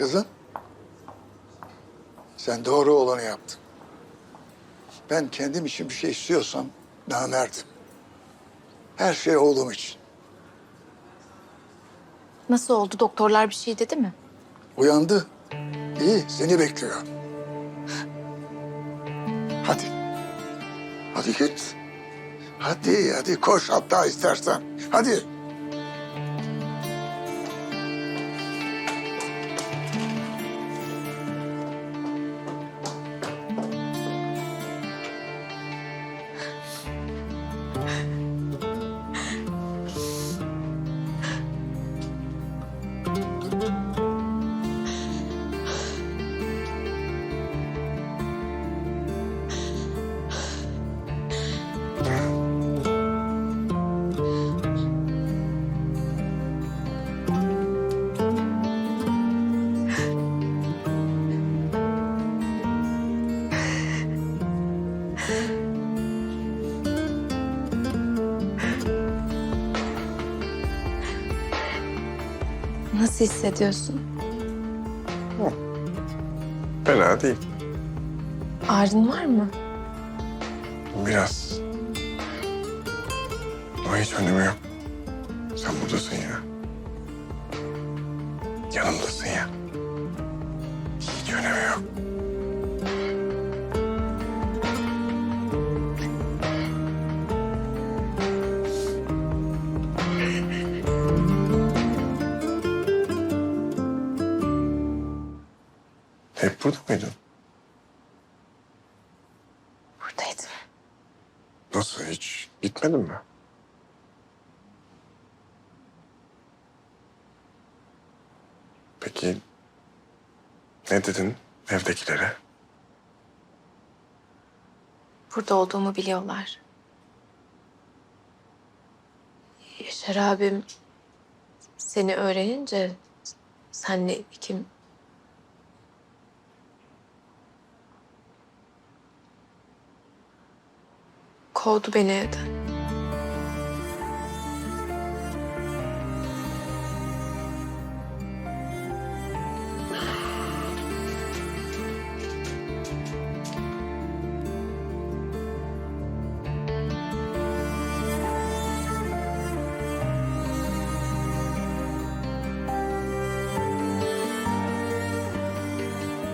Kızım, sen doğru olanı yaptın. Ben kendim için bir şey istiyorsam namerdim. Her şey oğlum için. Nasıl oldu? Doktorlar bir şey dedi mi? Uyandı. İyi, seni bekliyor. Hadi. Hadi git. Hadi, hadi koş hatta istersen. Hadi. Nasıl hissediyorsun? Fena değil. Ağrın var mı? Biraz. Ama hiç önemi yok. Sen buradasın ya. Yanımdasın ya. Burada mıydın? Buradaydım. Nasıl hiç gitmedin mi? Peki ne dedin evdekilere? Burada olduğumu biliyorlar. Yaşar abim seni öğrenince senle kim kovdu beni evden.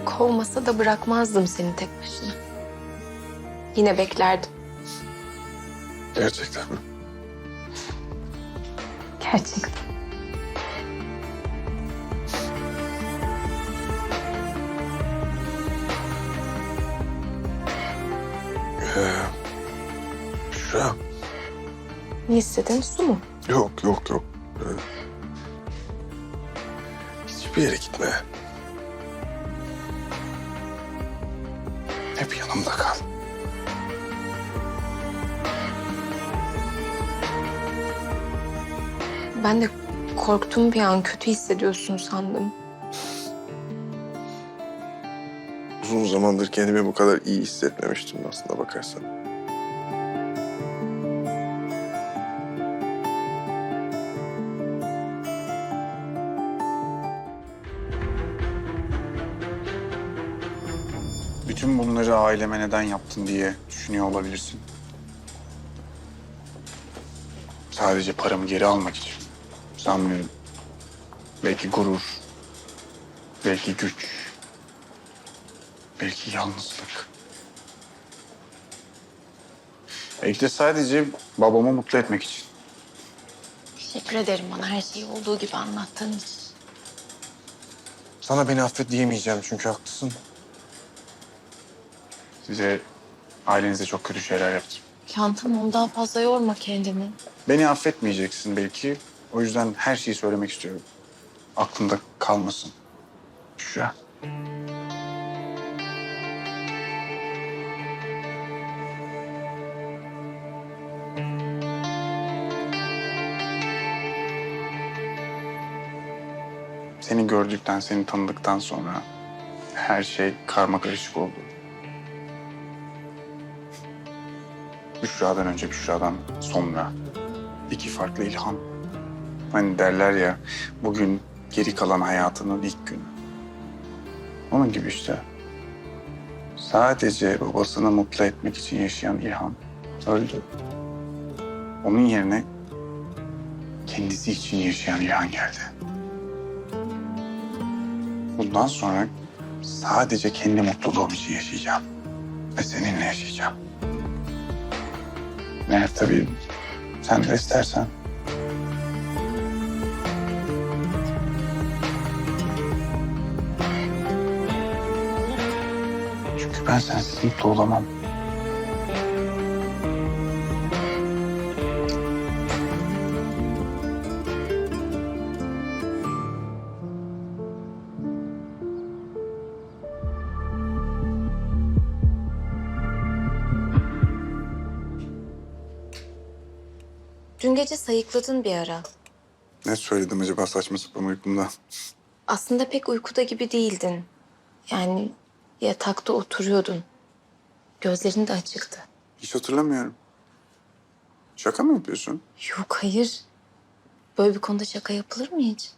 Kovmasa da bırakmazdım seni tek başına. Yine beklerdim. Gerçekten mi? Gerçekten. Ee, Şura. Ne istedin? Su mu? Yok yok yok. Ee, hiçbir yere gitme. Hep yanımda kal. Ben de korktum bir an. Kötü hissediyorsun sandım. Uzun zamandır kendimi bu kadar iyi hissetmemiştim aslında bakarsan. Bütün bunları aileme neden yaptın diye düşünüyor olabilirsin. Sadece paramı geri almak için. Sanmıyorum. Belki gurur. Belki güç. Belki yalnızlık. Belki de sadece babamı mutlu etmek için. Teşekkür ederim bana her şeyi olduğu gibi anlattığın için. Sana beni affet diyemeyeceğim çünkü haklısın. Size, ailenize çok kötü şeyler yaptım. Can tamam daha fazla yorma kendini. Beni affetmeyeceksin belki. O yüzden her şeyi söylemek istiyorum. Aklında kalmasın. Şura. Seni gördükten, seni tanıdıktan sonra her şey karma karışık oldu. Büşra'dan önce Büşra'dan sonra iki farklı ilham. Hani derler ya bugün geri kalan hayatının ilk günü. Onun gibi işte. Sadece babasını mutlu etmek için yaşayan İlhan öldü. Onun yerine kendisi için yaşayan İlhan geldi. Bundan sonra sadece kendi mutluluğum için yaşayacağım. Ve seninle yaşayacağım. Eğer tabii sen de istersen. Ben sensiz mutlu olamam. Dün gece sayıkladın bir ara. Ne söyledim acaba saçma sapan uykumda? Aslında pek uykuda gibi değildin. Yani yatakta oturuyordun. Gözlerin de açıktı. Hiç hatırlamıyorum. Şaka mı yapıyorsun? Yok hayır. Böyle bir konuda şaka yapılır mı hiç?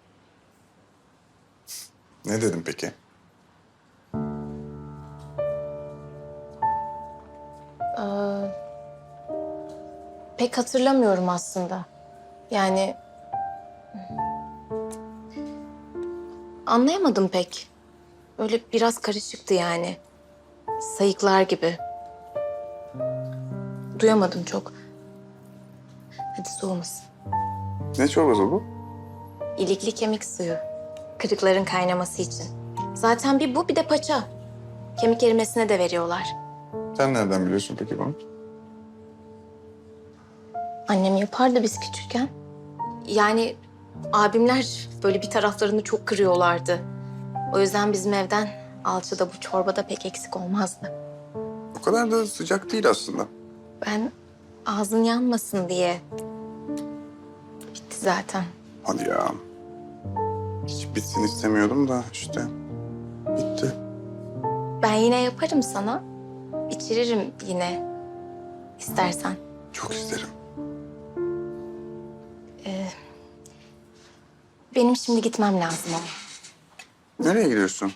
Ne dedim peki? Ee, pek hatırlamıyorum aslında. Yani... Anlayamadım pek. Öyle biraz karışıktı yani. Sayıklar gibi. Duyamadım çok. Hadi soğumasın. Ne çorbası bu? İlikli kemik suyu. Kırıkların kaynaması için. Zaten bir bu bir de paça. Kemik erimesine de veriyorlar. Sen nereden biliyorsun peki bunu? Annem yapardı biz küçükken. Yani abimler böyle bir taraflarını çok kırıyorlardı. O yüzden bizim evden alçıda bu çorbada pek eksik olmazdı. O kadar da sıcak değil aslında. Ben ağzın yanmasın diye. Bitti zaten. Hadi ya. Hiç bitsin istemiyordum da işte bitti. Ben yine yaparım sana. İçiririm yine. istersen. Çok isterim. Benim şimdi gitmem lazım ama. Nereye gidiyorsun?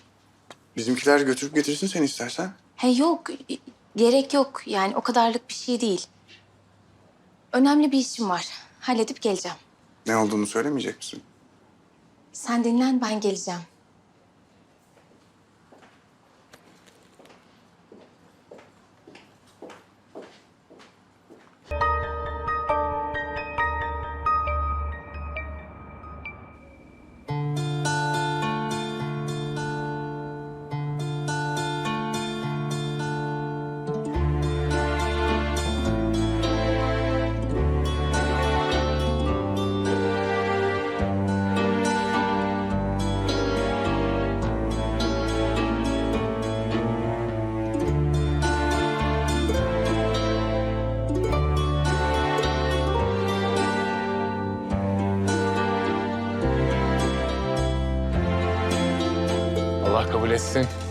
Bizimkiler götürüp getirsin seni istersen. He yok, gerek yok. Yani o kadarlık bir şey değil. Önemli bir işim var. Halledip geleceğim. Ne olduğunu söylemeyecek misin? Sen dinlen, ben geleceğim. Allah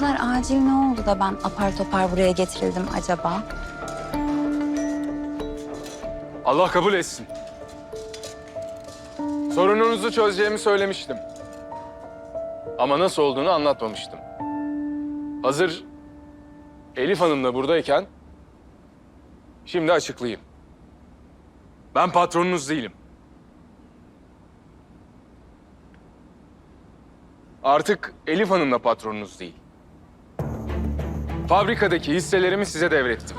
kadar acil ne oldu da ben apar topar buraya getirildim acaba? Allah kabul etsin. Sorununuzu çözeceğimi söylemiştim. Ama nasıl olduğunu anlatmamıştım. Hazır Elif Hanım da buradayken şimdi açıklayayım. Ben patronunuz değilim. Artık Elif Hanım da patronunuz değil. Fabrikadaki hisselerimi size devrettim.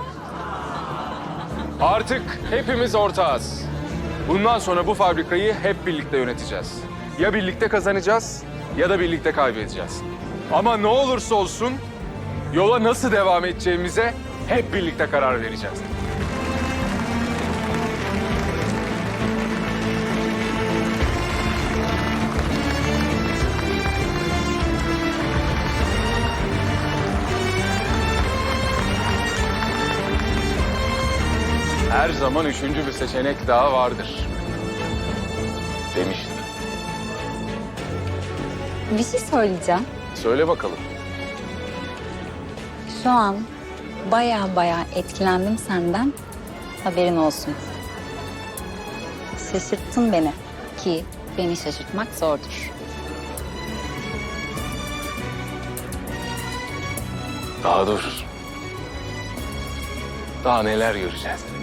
Artık hepimiz ortağız. Bundan sonra bu fabrikayı hep birlikte yöneteceğiz. Ya birlikte kazanacağız ya da birlikte kaybedeceğiz. Ama ne olursa olsun yola nasıl devam edeceğimize hep birlikte karar vereceğiz. Zaman üçüncü bir seçenek daha vardır. Demiştim. Bir şey söyleyeceğim. Söyle bakalım. Şu an baya baya etkilendim senden. Haberin olsun. Şaşırttın beni. Ki beni şaşırtmak zordur. Daha dur. Daha neler göreceğiz.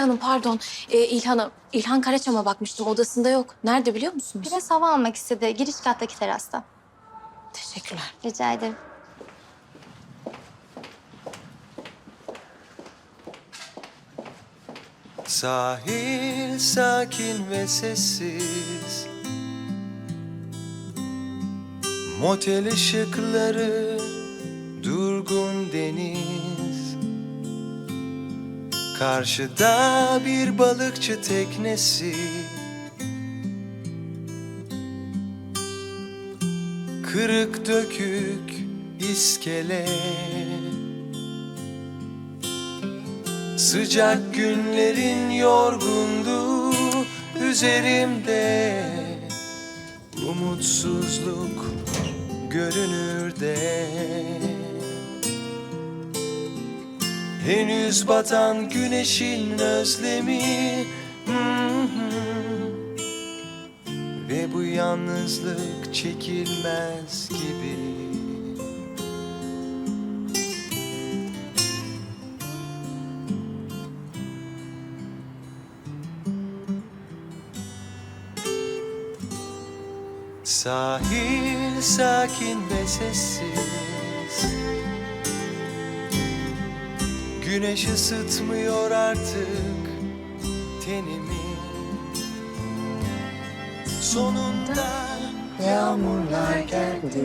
Hanım pardon. Ee, İlhan'a, İlhan Karaçam'a bakmıştım. Odasında yok. Nerede biliyor musunuz? Biraz hava almak istedi. Giriş kattaki terasta. Teşekkürler. Rica ederim. Sahil sakin ve sessiz Motel ışıkları durgun deniz Karşıda bir balıkçı teknesi. Kırık dökük iskele. Sıcak günlerin yorgunluğu üzerimde. Umutsuzluk görünür de Henüz batan güneşin özlemi. Ve bu yalnızlık çekilmez gibi Sahil sakin ve sessiz Güneş ısıtmıyor artık tenimi Sonunda yağmurlar geldi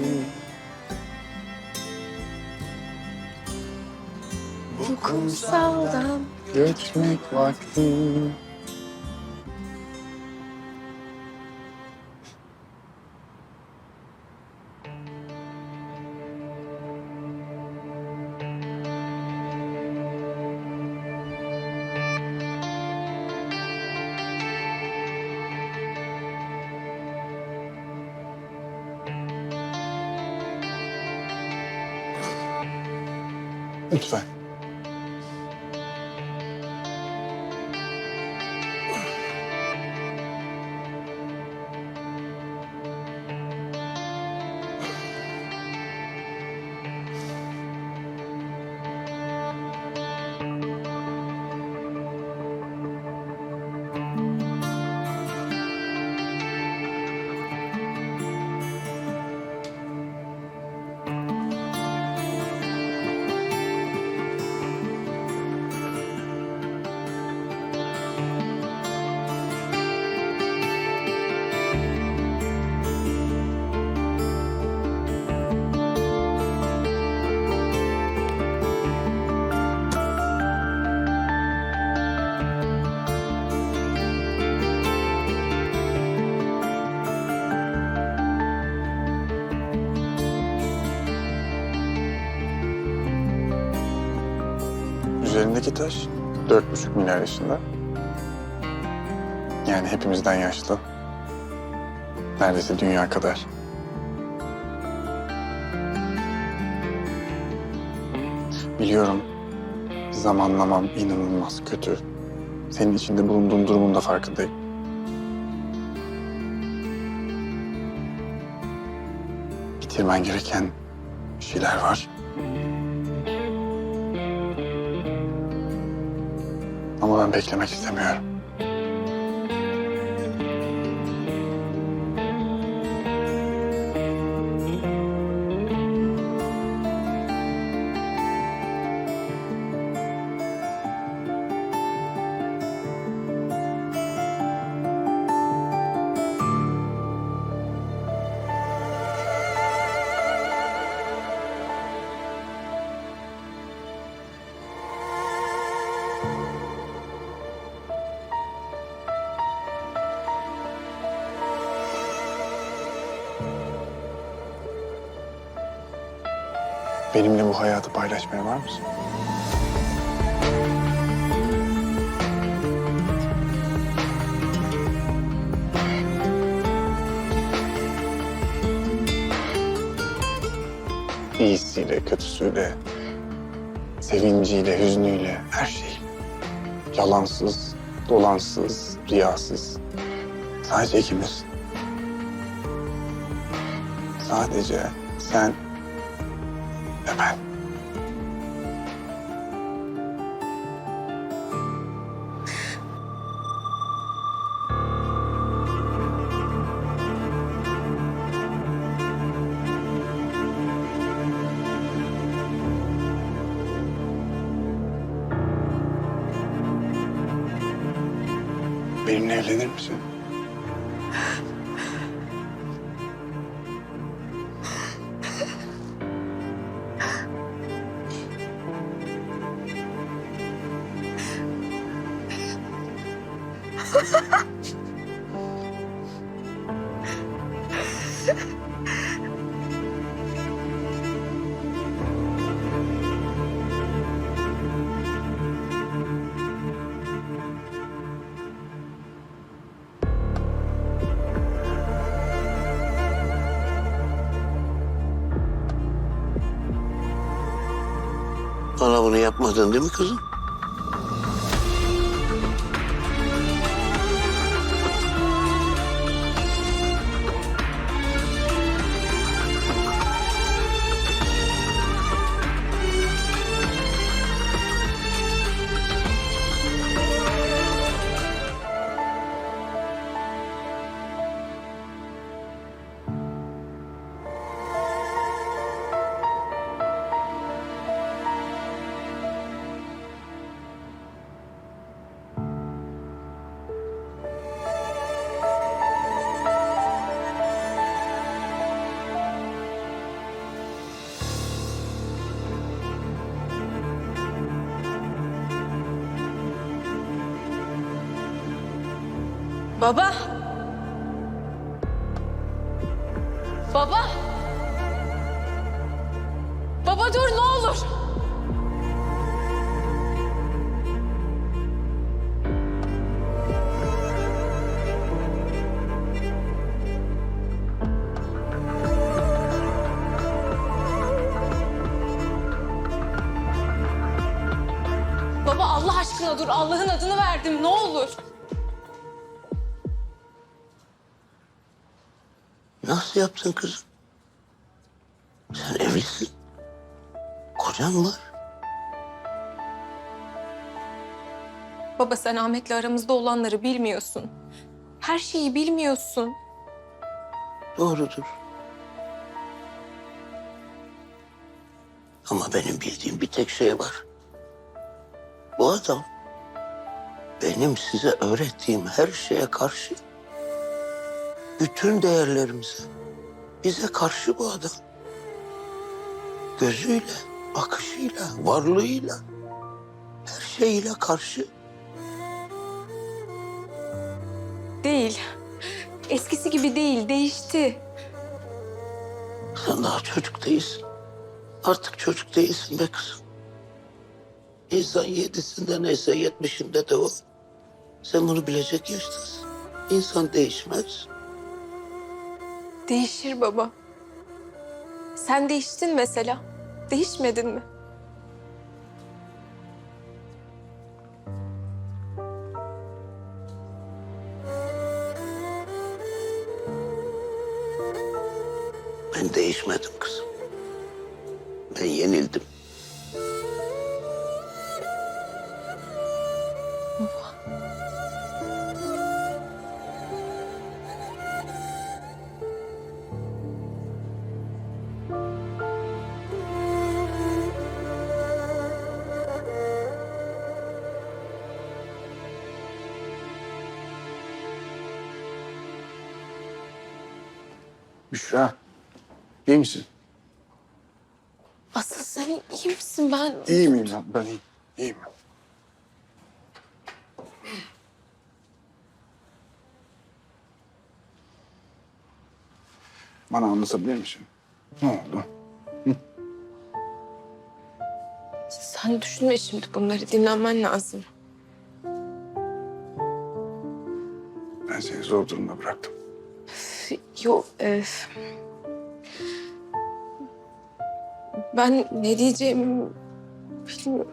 Bu kumsaldan Geçmek vakti. 一起 Üzerindeki taş dört buçuk milyar yaşında. Yani hepimizden yaşlı. Neredeyse dünya kadar. Biliyorum zamanlamam inanılmaz kötü. Senin içinde bulunduğun durumun da farkındayım. bitirmen gereken şeyler var. Ama ben beklemek istemiyorum. Benimle bu hayatı paylaşmaya var mısın? İyisiyle, kötüsüyle, sevinciyle, hüznüyle, her şeyi. Yalansız, dolansız, riyasız. Sadece ikimiz. Sadece sen ve ben. Bana bunu yapmadın değil mi kızım? Baba! Baba! Baba dur ne olur! Baba Allah aşkına dur Allah'ın adını verdim ne olur. Yaptın kızım? Sen evlisin. Kocan var. Baba sen Ahmet'le aramızda olanları bilmiyorsun. Her şeyi bilmiyorsun. Doğrudur. Ama benim bildiğim bir tek şey var. Bu adam benim size öğrettiğim her şeye karşı bütün değerlerimize bize karşı bu adam. Gözüyle, bakışıyla, varlığıyla, her şeyiyle karşı. Değil. Eskisi gibi değil, değişti. Sen daha çocuk değilsin. Artık çocuk değilsin be kızım. İnsan yedisinde neyse yetmişinde de o. Sen bunu bilecek yaştasın. İnsan değişmez. Değişir baba. Sen değiştin mesela. Değişmedin mi? Ben değişmedim Büşra. iyi misin? Asıl sen iyi misin ben? İyi miyim ben? Ben iyiyim. İyiyim. Bana anlatabilir misin? Ne oldu? Sen düşünme şimdi bunları dinlenmen lazım. Ben seni zor durumda bıraktım. Yok. e, ben ne diyeceğimi bilmiyorum.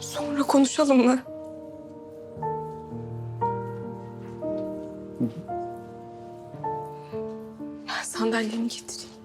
Sonra konuşalım mı? Ben sandalyemi getireyim.